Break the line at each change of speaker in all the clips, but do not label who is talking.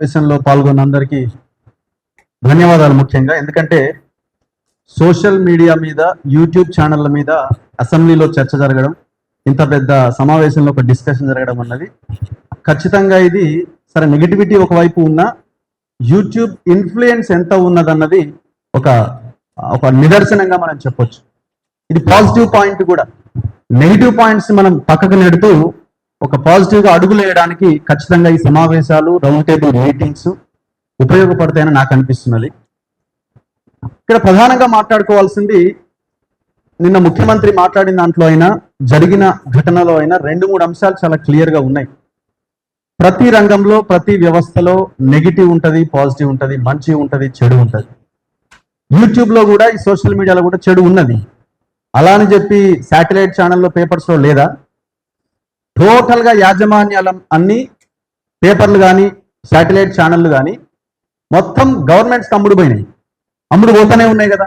సమావేశంలో పాల్గొన్న అందరికీ ధన్యవాదాలు ముఖ్యంగా. ఎందుకంటే సోషల్ మీడియా మీద యూట్యూబ్ ఛానళ్ళ మీద అసెంబ్లీలో చర్చ జరగడం ఇంత పెద్ద సమావేశంలో ఒక డిస్కషన్ జరగడం అన్నది. ఖచ్చితంగా ఇది సరే నెగిటివిటీ ఒకవైపు ఉన్న యూట్యూబ్ ఇన్ఫ్లుయెన్స్ ఎంత ఉన్నదన్నది ఒక ఒక నిదర్శనంగా మనం చెప్పొచ్చు. ఇది పాజిటివ్ పాయింట్ కూడా. నెగిటివ్ పాయింట్స్ మనం పక్కకు నెడుతూ ఒక పాజిటివ్గా అడుగులు వేయడానికి ఖచ్చితంగా ఈ సమావేశాలు రౌండ్ టేబుల్ మీటింగ్స్ ఉపయోగపడతాయని నాకు అనిపిస్తున్నది. ఇక్కడ ప్రధానంగా మాట్లాడుకోవాల్సింది నిన్న ముఖ్యమంత్రి మాట్లాడిన దాంట్లో అయినా జరిగిన ఘటనలో అయినా రెండు మూడు అంశాలు చాలా క్లియర్గా ఉన్నాయి. ప్రతి రంగంలో ప్రతి వ్యవస్థలో నెగిటివ్ ఉంటుంది పాజిటివ్ ఉంటుంది మంచి ఉంటుంది చెడు ఉంటుంది. యూట్యూబ్లో కూడా ఈ సోషల్ మీడియాలో కూడా చెడు ఉన్నది. అలా అని చెప్పి శాటిలైట్ ఛానల్లో పేపర్స్లో లేదా? టోటల్గా యాజమాన్యాలం అన్ని పేపర్లు కానీ శాటిలైట్ ఛానళ్ళు కానీ మొత్తం గవర్నమెంట్స్ అమ్ముడు పోయినాయి. అమ్ముడు పోతూనే ఉన్నాయి కదా.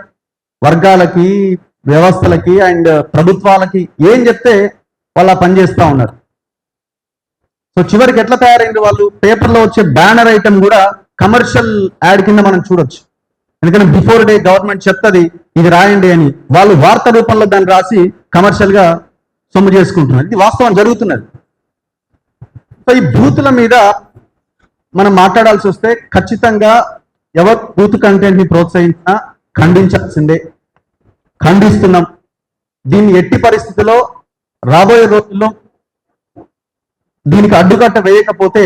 వర్గాలకి వ్యవస్థలకి అండ్ ప్రభుత్వాలకి ఏం చెప్తే వాళ్ళు ఆ పని చేస్తూ ఉన్నారు. సో చివరికి ఎట్లా తయారైంది వాళ్ళు? పేపర్లో వచ్చే బ్యానర్ ఐటమ్ కూడా కమర్షియల్ యాడ్ కింద మనం చూడొచ్చు. ఎందుకంటే బిఫోర్ డే గవర్నమెంట్ చెప్తుంది ఇది రాయండి అని. వాళ్ళు వార్త రూపంలో దాన్ని రాసి కమర్షియల్గా సొమ్ము చేసుకుంటున్నారు. ఇది వాస్తవం జరుగుతున్నది. ఈ బూతుల మీద మనం మాట్లాడాల్సి వస్తే ఖచ్చితంగా ఎవరు బూత్ కంటెంట్ని ప్రోత్సహించినా ఖండించాల్సిందే. ఖండిస్తున్నాం. దీన్ని ఎట్టి పరిస్థితిలో రాబోయే రోజుల్లో దీనికి అడ్డుకట్ట వేయకపోతే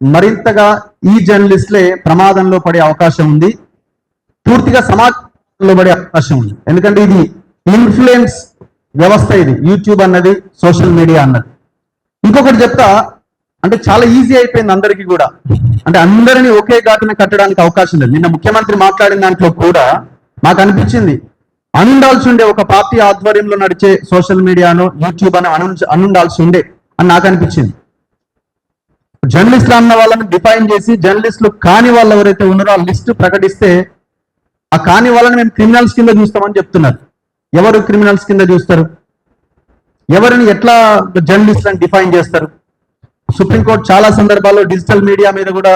మరింతగా ఈ జర్నలిస్ట్లే ప్రమాదంలో పడే అవకాశం ఉంది. పూర్తిగా సమాజంలో పడే అవకాశం ఉంది. ఎందుకంటే ఇది ఇన్ఫ్లుయెన్స్ వ్యవస్థ ఇది. యూట్యూబ్ అన్నది సోషల్ మీడియా అన్నది. ఇంకొకటి చెప్తా అంటే చాలా ఈజీ అయిపోయింది అందరికీ కూడా. అంటే అందరినీ ఒకే ఘాటున కట్టడానికి అవకాశం లేదు. నిన్న ముఖ్యమంత్రి మాట్లాడిన దాంట్లో కూడా మాకు అనిపించింది అనుండాల్సి ఉండే ఒక పార్టీ ఆధ్వర్యంలో నడిచే సోషల్ మీడియాను యూట్యూబ్ అని అను అనుండాల్సి ఉండే అని నాకు అనిపించింది. జర్నలిస్టులు అన్న వాళ్ళని డిఫైన్ చేసి జర్నలిస్టులు కాని వాళ్ళు ఎవరైతే ఉన్నారో ఆ లిస్ట్ ప్రకటిస్తే ఆ కాని వాళ్ళని మేము క్రిమినల్స్ కింద చూస్తామని చెప్తున్నారు. ఎవరు క్రిమినల్స్ కింద చూస్తారు? ఎవరిని ఎట్లా జర్నలిస్టులను డిఫైన్ చేస్తారు? సుప్రీంకోర్టు చాలా సందర్భాల్లో డిజిటల్ మీడియా మీద కూడా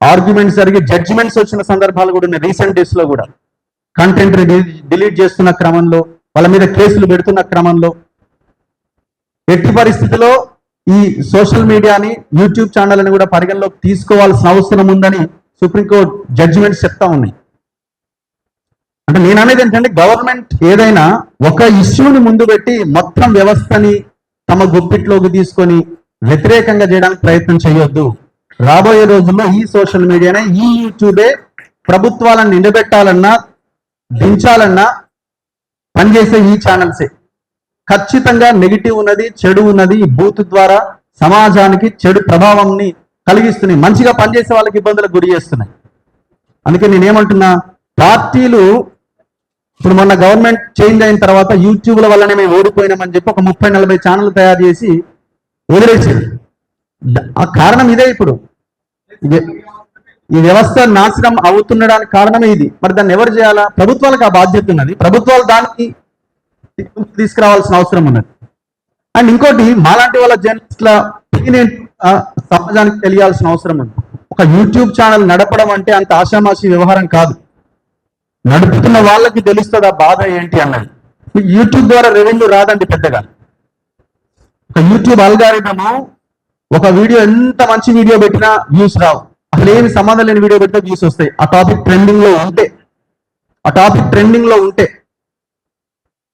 ఆర్గ్యుమెంట్స్ జరిగి జడ్జిమెంట్స్ వచ్చిన సందర్భాలు కూడా ఉన్నాయి రీసెంట్ డేస్లో కూడా. కంటెంట్ డిలీట్ చేస్తున్న క్రమంలో వాళ్ళ మీద కేసులు పెడుతున్న క్రమంలో. ఎట్టి పరిస్థితిలో ఈ సోషల్ మీడియాని యూట్యూబ్ ఛానల్ని కూడా పరిగణలోకి తీసుకోవాల్సిన అవసరం ఉందని సుప్రీంకోర్టు జడ్జిమెంట్స్ చెప్తా ఉన్నాయి. అంటే నేను అనేది ఏంటంటే గవర్నమెంట్ ఏదైనా ఒక ఇష్యూని ముందు పెట్టి మొత్తం వ్యవస్థని తమ గుప్పిట్లోకి తీసుకొని వ్యతిరేకంగా చేయడానికి ప్రయత్నం చేయొద్దు. రాబోయే రోజుల్లో ఈ సోషల్ మీడియానే ఈ యూట్యూబే ప్రభుత్వాలను నిలబెట్టాలన్నా దించాలన్నా పనిచేసే ఈ ఛానల్సే. ఖచ్చితంగా నెగిటివ్ ఉన్నది చెడు ఉన్నది ఈ బూత్ ద్వారా సమాజానికి చెడు ప్రభావంని కలిగిస్తున్నాయి. మంచిగా పనిచేసే వాళ్ళకి ఇబ్బందులకు గురి చేస్తున్నాయి. అందుకే నేనేమంటున్నా పార్టీలు ఇప్పుడు మొన్న గవర్నమెంట్ చేంజ్ అయిన తర్వాత యూట్యూబ్ల వల్లనే మేము ఓడిపోయినామని చెప్పి ఒక ముప్పై నలభై ఛానల్ తయారు చేసి వదిలేసింది. ఆ కారణం ఇదే ఇప్పుడు. ఈ వ్యవస్థ నాశనం అవుతుండడానికి కారణమే ఇది. మరి దాన్ని ఎవరు చేయాలా? ప్రభుత్వాలకు ఆ బాధ్యత ఉన్నది. ప్రభుత్వాలు దానికి తీసుకురావాల్సిన అవసరం ఉన్నది. అండ్ ఇంకోటి మాలాంటి వాళ్ళ జర్నలిస్ట్ల సమాజానికి తెలియాల్సిన అవసరం ఉంది. ఒక యూట్యూబ్ ఛానల్ నడపడం అంటే అంత ఆషామాషి వ్యవహారం కాదు. నడుపుతున్న వాళ్ళకి తెలుస్తుంది ఆ బాధ ఏంటి అన్నది? యూట్యూబ్ ద్వారా రెవెన్యూ రాదండి పెద్దగా. ఒక యూట్యూబ్ అల్గారిథము ఒక వీడియో ఎంత మంచి వీడియో పెట్టినా వ్యూస్ రావు. అసలు ఏమి సంబంధం లేని వీడియో పెట్టినా వ్యూస్ వస్తాయి. ఆ టాపిక్ ట్రెండింగ్లో ఉంటే ఆ టాపిక్ ట్రెండింగ్లో ఉంటే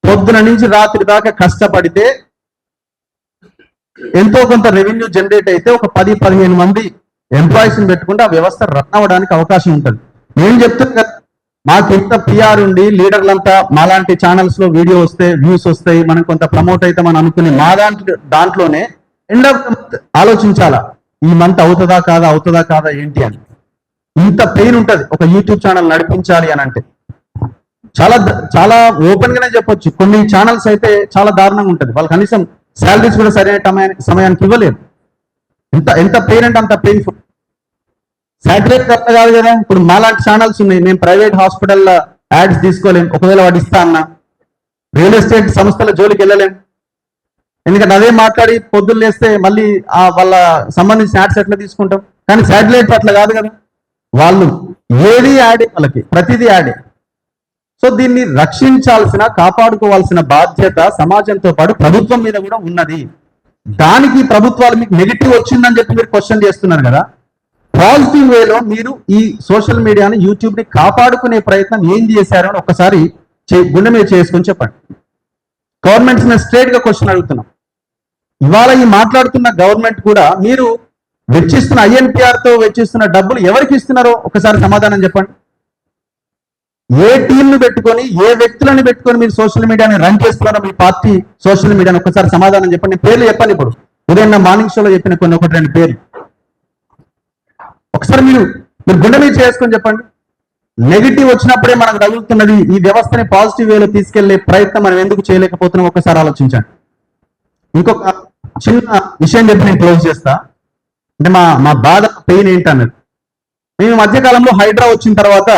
పొద్దున నుంచి రాత్రి దాకా కష్టపడితే ఎంతో కొంత రెవెన్యూ జనరేట్ అయితే ఒక పది పదిహేను మంది ఎంప్లాయీస్ని పెట్టుకుంటే ఆ వ్యవస్థ రన్ అవ్వడానికి అవకాశం ఉంటుంది. నేను చెప్తున్నా మాకు ఎంత పిఆర్ ఉండి లీడర్లంతా మాలాంటి ఛానల్స్లో వీడియో వస్తే వ్యూస్ వస్తాయి మనం కొంత ప్రమోట్ అయితే మనం అనుకుని మా దాంట్లో దాంట్లోనే ఎండ్ ఆఫ్ ఆలోచించాలా ఈ మంత్ అవుతుందా కాదా అవుతుందా కాదా ఏంటి అని. ఇంత పెయిన్ ఉంటది ఒక యూట్యూబ్ ఛానల్ నడిపించాలి అని అంటే. చాలా చాలా ఓపెన్ గానే చెప్పొచ్చు కొన్ని ఛానల్స్ అయితే చాలా దారుణంగా ఉంటది. వాళ్ళు కనీసం శాలరీస్ కూడా సరైన సమయానికి సమయానికి ఇవ్వలేదు ఎంత ఎంత పెయిన్ అంటే అంత పెయిన్ఫుల్ శాటిలైట్ కరెక్ట్ కాదు కదా? ఇప్పుడు మాలాంటి ఛానల్స్ ఉన్నాయి. మేము ప్రైవేట్ హాస్పిటల్లో యాడ్స్ తీసుకోలేం ఒకవేళ వాటి ఇస్తా అన్నా. రియల్ ఎస్టేట్ సంస్థల జోలికి వెళ్ళలేం ఎందుకంటే అదే మాట్లాడి పొద్దున్న లేస్తే మళ్ళీ ఆ వాళ్ళ సంబంధించిన యాడ్స్ ఎట్లా తీసుకుంటాం? కానీ శాటిలైట్ అట్లా కాదు కదా. వాళ్ళు ఏది యాడే వాళ్ళకి? ప్రతిదీ యాడే సో దీన్ని రక్షించాల్సిన కాపాడుకోవాల్సిన బాధ్యత సమాజంతో పాటు ప్రభుత్వం మీద కూడా ఉన్నది. దానికి ప్రభుత్వాలు మీకు నెగిటివ్ వచ్చిందని చెప్పి మీరు క్వశ్చన్ చేస్తున్నారు కదా. పాజిటివ్ వేలో మీరు ఈ సోషల్ మీడియాని యూట్యూబ్ని కాపాడుకునే ప్రయత్నం ఏం చేశారు అని ఒకసారి చే- గుండె మీద చేసుకొని చెప్పండి. గవర్నమెంట్స్ నేను స్ట్రేట్గా క్వశ్చన్ అడుగుతున్నాం. ఇవాళ ఈ మాట్లాడుతున్న గవర్నమెంట్ కూడా మీరు వెచ్చిస్తున్న ఐఎన్పిఆర్తో వెచ్చిస్తున్న డబ్బులు ఎవరికి ఇస్తున్నారో ఒకసారి సమాధానం చెప్పండి. ఏ టీంను పెట్టుకొని ఏ వ్యక్తులను పెట్టుకొని మీరు సోషల్ మీడియాని రన్ చేస్తున్నారో మీ పార్టీ సోషల్ మీడియాని ఒకసారి సమాధానం చెప్పండి. పేర్లు చెప్పండి ఇప్పుడు. ఉదయం నా మార్నింగ్ షోలో చెప్పిన కొన్ని ఒకటి రెండు పేర్లు. ఒకసారి మీరు మీరు గుండె మీద చేసుకొని చెప్పండి. నెగిటివ్ వచ్చినప్పుడే మనకు తగులుతున్నది ఈ వ్యవస్థని పాజిటివ్ వేలో తీసుకెళ్ళే ప్రయత్నం మనం ఎందుకు చేయలేకపోతున్నాం? ఒకసారి ఆలోచించండి. ఇంకొక చిన్న విషయం చెప్పి నేను క్లోజ్ చేస్తా. అంటే మా మా బాధ పెయిన్ ఏంటన్నది? మేము మధ్యకాలంలో హైడ్రా వచ్చిన తర్వాత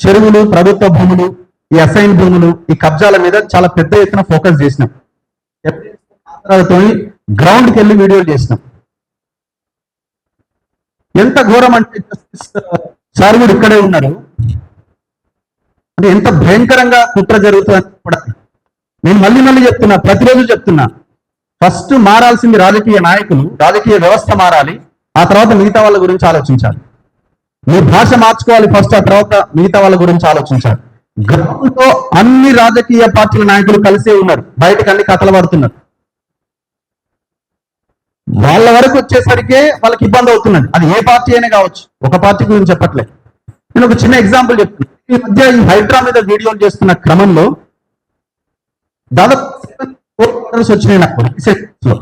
చెరువులు ప్రభుత్వ భూములు ఈ అసైన్ భూములు ఈ కబ్జాల మీద చాలా పెద్ద ఎత్తున ఫోకస్ చేసినాం. గ్రౌండ్కి వెళ్ళి వీడియోలు చేసినాం. ఎంత ఘోరం అంటే సార్ కూడా ఇక్కడే ఉన్నారు. అంటే ఎంత భయంకరంగా కుట్ర జరుగుతుందని కూడా నేను మళ్ళీ మళ్ళీ చెప్తున్నా ప్రతిరోజు చెప్తున్నా. ఫస్ట్ మారాల్సింది రాజకీయ నాయకులు రాజకీయ వ్యవస్థ మారాలి ఆ తర్వాత మిగతా వాళ్ళ గురించి ఆలోచించాలి. మీ భాష మార్చుకోవాలి ఫస్ట్ ఆ తర్వాత మిగతా వాళ్ళ గురించి ఆలోచించాలి. గ్రౌండ్లో అన్ని రాజకీయ పార్టీల నాయకులు కలిసే ఉన్నారు బయటకు అన్ని కథలు పడుతున్నారు. వాళ్ళ వరకు వచ్చేసరికి వాళ్ళకి ఇబ్బంది అవుతున్నది. అది ఏ పార్టీ అయినా కావచ్చు. ఒక పార్టీ గురించి చెప్పట్లేదు. నేను ఒక చిన్న ఎగ్జాంపుల్ చెప్తాను ఈ మధ్య ఈ హైడ్రా మీద వీడియోలు చేస్తున్న క్రమంలో దాదాపు ఆర్డర్స్ వచ్చినాయి నాకు లో.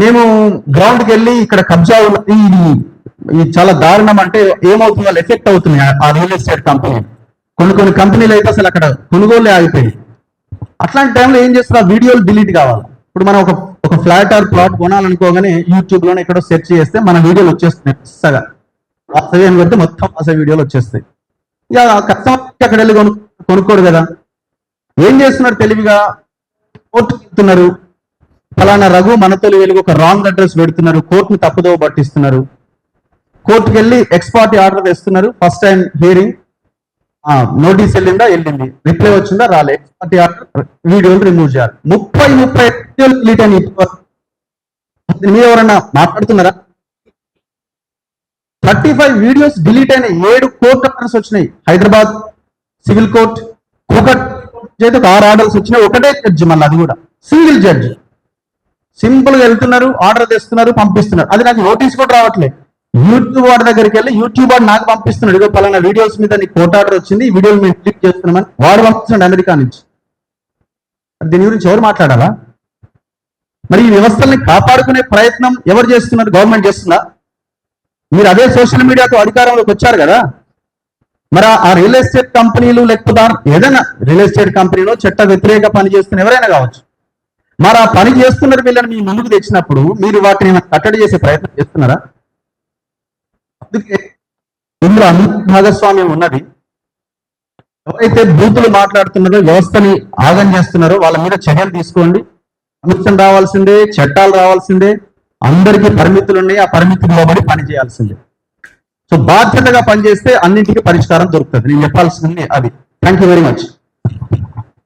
మేము గ్రౌండ్కి వెళ్ళి ఇక్కడ కబ్జా ఉన్నది. ఇది ఇది చాలా దారుణం అంటే ఏమవుతుంది వాళ్ళు ఎఫెక్ట్ అవుతుంది ఆ- రియల్ ఎస్టేట్ కంపెనీ కొన్ని కొన్ని కంపెనీలు అయితే అసలు అక్కడ కొనుగోలు ఆగిపోయాయి. అట్లాంటి టైంలో ఏం చేస్తున్నా ఆ వీడియోలు డిలీట్ కావాలి. ఇప్పుడు మనం ఒక ఒక ఫ్లాట్ ఆర్ ప్లాట్ కొనాలనుకోగానే యూట్యూబ్లోనే ఎక్కడో సెర్చ్ చేస్తే మన వీడియోలు వచ్చేస్తున్నాయి సగా వాసవి అని మొత్తం వాసవి వీడియోలు వచ్చేస్తాయి. ఇక కస్టమర్ అక్కడ వెళ్ళి కొను కొనుక్కోడు కదా. ఏం చేస్తున్నారు తెలివిగా? కోర్టుకు వెళ్తున్నారు. ఫలానా రఘు మనతోలి వెళ్ళి ఒక రాంగ్ అడ్రస్ పెడుతున్నారు. కోర్టును తప్పుదోవ పట్టిస్తున్నారు. కోర్టుకు వెళ్ళి ఎక్స్పార్టీ ఆర్డర్ తెస్తున్నారు. ఫస్ట్ టైం హియరింగ్ నోటీస్ వెళ్ళిందా? వెళ్ళింది. రిప్లై వచ్చిందా? రాలే. ఎక్స్పార్టీ ఆర్డర్ వీడియోలు రిమూవ్ చేయాలి? ముప్పై ముప్పై వీడియోలు డిలీట్ అయినాయి ఇప్పటివరకు. దీని ఎవరన్నా మాట్లాడుతున్నారా? థర్టీ ఫైవ్ వీడియోస్ డిలీట్ అయిన ఏడు కోర్ట్ ఆర్డర్స్ వచ్చినాయి. హైదరాబాద్ సివిల్ కోర్ట్ ఒకటి చేతి ఆరు ఆర్డర్స్ వచ్చినాయి. ఒకటే జడ్జి మళ్ళీ అది కూడా. సింగిల్ జడ్జి సింపుల్గా వెళ్తున్నారు ఆర్డర్ తెస్తున్నారు పంపిస్తున్నారు. అది నాకు నోటీస్ కూడా రావట్లేదు యూట్యూబ్ వాడి దగ్గరికి వెళ్ళి యూట్యూబ్ వాడు నాకు పంపిస్తున్నాడు. ఇదిగో పలానా వీడియోస్ మీద నీకు కోట్ ఆర్డర్ వచ్చింది. ఈ వీడియోలు మేము క్లిక్ చేస్తున్నామని వాడు పంపిస్తున్నాడు అమెరికా నుంచి. దీని గురించి ఎవరు మాట్లాడాలా? మరి ఈ వ్యవస్థల్ని కాపాడుకునే ప్రయత్నం ఎవరు చేస్తున్నారు? గవర్నమెంట్ చేస్తుందా? మీరు అదే సోషల్ మీడియాతో అధికారంలోకి వచ్చారు కదా? మరి ఆ- రియల్ ఎస్టేట్ కంపెనీలు లేకపోతే ఏదైనా రియల్ ఎస్టేట్ కంపెనీలో చట్ట వ్యతిరేక పని చేస్తున్న ఎవరైనా కావచ్చు. మరి ఆ పని చేస్తున్నారు వీళ్ళని మీ ముందుకు తెచ్చినప్పుడు మీరు వాటిని కట్టడి చేసే ప్రయత్నం చేస్తున్నారా? అందుకే ఇందులో అన్ని భాగస్వామ్యం ఉన్నది. ఎవరైతే బూతులు మాట్లాడుతున్నారో వ్యవస్థని ఆగం చేస్తున్నారో వాళ్ళ మీద చర్యలు తీసుకోండి. కమిషన్ రావాల్సిందే చట్టాలు రావాల్సిందే అందరికీ పరిమితులు ఉన్నాయి ఆ పరిమితులు లోబడి పని చేయాల్సిందే. సో బాధ్యతగా పనిచేస్తే అన్నింటికీ పరిష్కారం దొరుకుతుంది. నేను చెప్పాల్సింది అది. Thank you very much